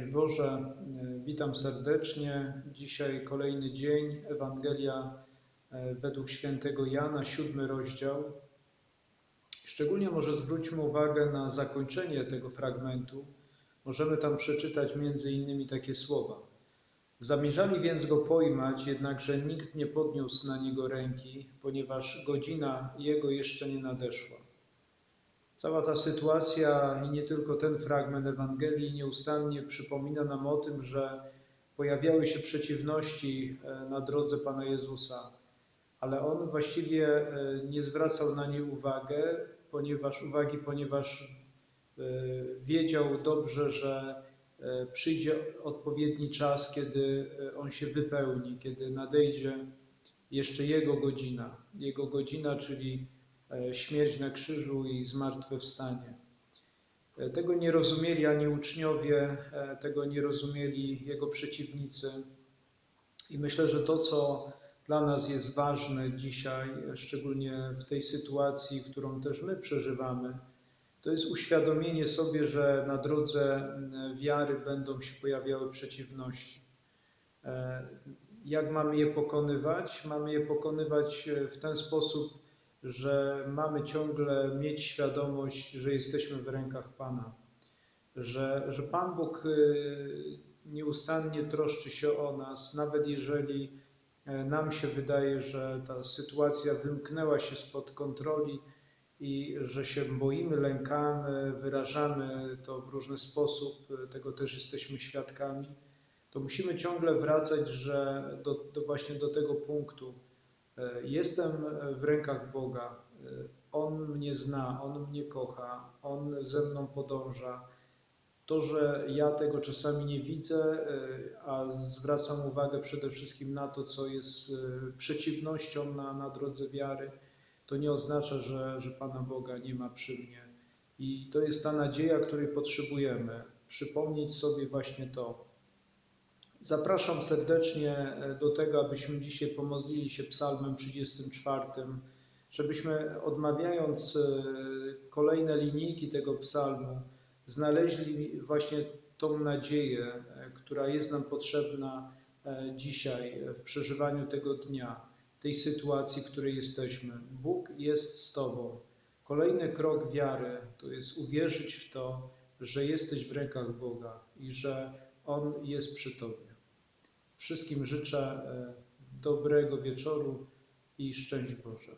Boże, e, witam serdecznie. Dzisiaj kolejny dzień, Ewangelia e, według świętego Jana, siódmy rozdział. Szczególnie może zwróćmy uwagę na zakończenie tego fragmentu. Możemy tam przeczytać między innymi takie słowa. Zamierzali więc go pojmać, jednakże nikt nie podniósł na niego ręki, ponieważ godzina jego jeszcze nie nadeszła. Cała ta sytuacja i nie tylko ten fragment Ewangelii nieustannie przypomina nam o tym, że pojawiały się przeciwności e, na drodze Pana Jezusa, ale On właściwie e, nie zwracał na nie uwagę, ponieważ, uwagi, ponieważ e, wiedział dobrze, że przyjdzie odpowiedni czas, kiedy On się wypełni, kiedy nadejdzie jeszcze Jego godzina. Jego godzina, czyli śmierć na krzyżu i zmartwychwstanie. E, tego nie rozumieli ani uczniowie, e, tego nie rozumieli jego przeciwnicy. I myślę, że to, co dla nas jest ważne dzisiaj, szczególnie w tej sytuacji, którą też my przeżywamy, to jest uświadomienie sobie, że na drodze wiary będą się pojawiały przeciwności. Jak mamy je pokonywać? Mamy je pokonywać w ten sposób, że mamy ciągle mieć świadomość, że jesteśmy w rękach Pana, że, że Pan Bóg y, nieustannie troszczy się o nas, nawet jeżeli e, nam się wydaje, że ta sytuacja wymknęła się spod kontroli i że się boimy, lękamy, wyrażamy to w różny sposób, tego też jesteśmy świadkami, to musimy ciągle wracać że do, do właśnie do tego punktu, E, jestem w rękach Boga. E, On mnie zna, On mnie kocha, On ze mną podąża. To, że ja tego czasami nie widzę, e, a zwracam uwagę przede wszystkim na to, co jest przeciwnością na, na drodze wiary, to nie oznacza, że, że Pana Boga nie ma przy mnie. I to jest ta nadzieja, której potrzebujemy. Przypomnieć sobie właśnie to, Zapraszam serdecznie e, do tego, abyśmy dzisiaj pomodlili się psalmem 34, żebyśmy odmawiając e, kolejne linijki tego psalmu, znaleźli właśnie tą nadzieję, e, która jest nam potrzebna dzisiaj w przeżywaniu tego dnia, tej sytuacji, w której jesteśmy. Bóg jest z Tobą. Kolejny krok wiary to jest uwierzyć w to, że jesteś w rękach Boga i że On jest przy Tobie. Wszystkim życzę e, dobrego wieczoru i szczęść Boże.